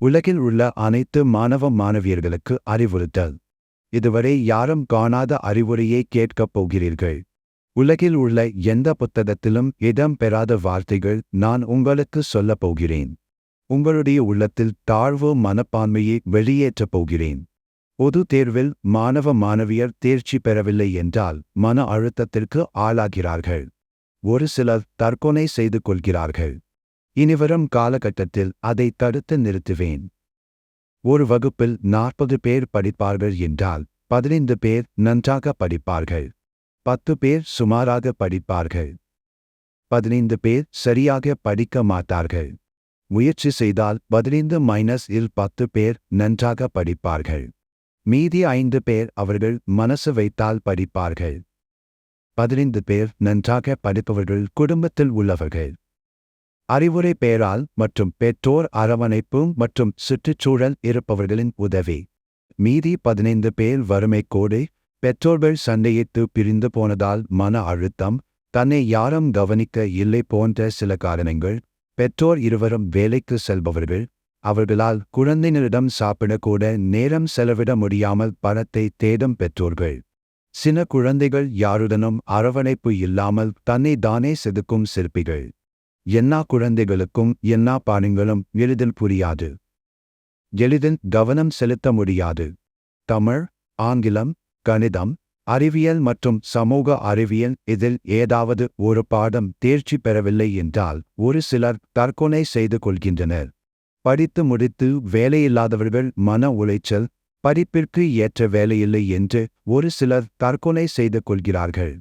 உலகில் உள்ள அனைத்து மாணவ மாணவியர்களுக்கு அறிவுறுத்தல். இதுவரை யாரும் காணாத அறிவுரையை கேட்கப் போகிறீர்கள். உலகில் உள்ள எந்த புத்தகத்திலும் இடம் பெறாத வார்த்தைகள் நான் உங்களுக்கு சொல்லப் போகிறேன். உங்களுடைய உள்ளத்தில் தாழ்வு மனப்பான்மையை வெளியேற்றப் போகிறேன். பொது தேர்வில் மாணவ மாணவியர் தேர்ச்சி பெறவில்லை என்றால் மன அழுத்தத்திற்கு ஆளாகிறார்கள். ஒரு சிலர் தற்கொலை செய்து கொள்கிறார்கள். இனிவரும் காலகட்டத்தில் அதை தடுத்து நிறுத்துவேன். ஒரு வகுப்பில் நாற்பது பேர் படிப்பார்கள் என்றால் பதினைந்து பேர் நன்றாக படிப்பார்கள். பத்து பேர் சுமாராக படிப்பார்கள். பதினைந்து பேர் சரியாக படிக்க மாட்டார்கள். முயற்சி செய்தால் பதினைந்து மைனஸ் இல் பத்து பேர் நன்றாக படிப்பார்கள். மீதி ஐந்து பேர் அவர்கள் மனசு வைத்தால் படிப்பார்கள். பதினைந்து பேர் நன்றாக படிப்பவர்கள் குடும்பத்தில் உள்ளவர்கள். அறிவுரை பெயரால் மற்றும் பெற்றோர் அரவணைப்பு மற்றும் சுற்றுச்சூழல் இருப்பவர்களின் உதவி. மீதி பதினைந்து பேர் வறுமை கோடு பெற்றோர்கள் சண்டையிட்டு பிரிந்து போனதால் மன அழுத்தம் தன்னை யாரும் கவனிக்க இல்லை போன்ற சில காரணங்கள் பெற்றோர் இருவரும் வேலைக்கு செல்பவர்கள் அவர்களால் குழந்தையினரிடம் சாப்பிடக்கூட நேரம் செலவிட முடியாமல் பணத்தை தேடும் பெற்றோர்கள். சில குழந்தைகள் யாருடனும் அரவணைப்பு இல்லாமல் தன்னை தானே செதுக்கும் சிற்பிகள். எல்லா குழந்தைகளுக்கும் எல்லா பாடங்களும் எளிதில் புரியாது. எளிதில் கவனம் செலுத்த முடியாது. தமிழ் ஆங்கிலம் கணிதம் அறிவியல் மற்றும் சமூக அறிவியல் இதில் ஏதாவது ஒரு பாடம் தேர்ச்சி பெறவில்லை என்றால் ஒரு சிலர் தற்கொலை செய்து கொள்கின்றனர். படித்து முடித்து வேலையில்லாதவர்கள் மன உளைச்சல் படிப்பிற்கு ஏற்ற வேலையில்லை என்று ஒரு சிலர் தற்கொலை செய்து கொள்கிறார்கள்.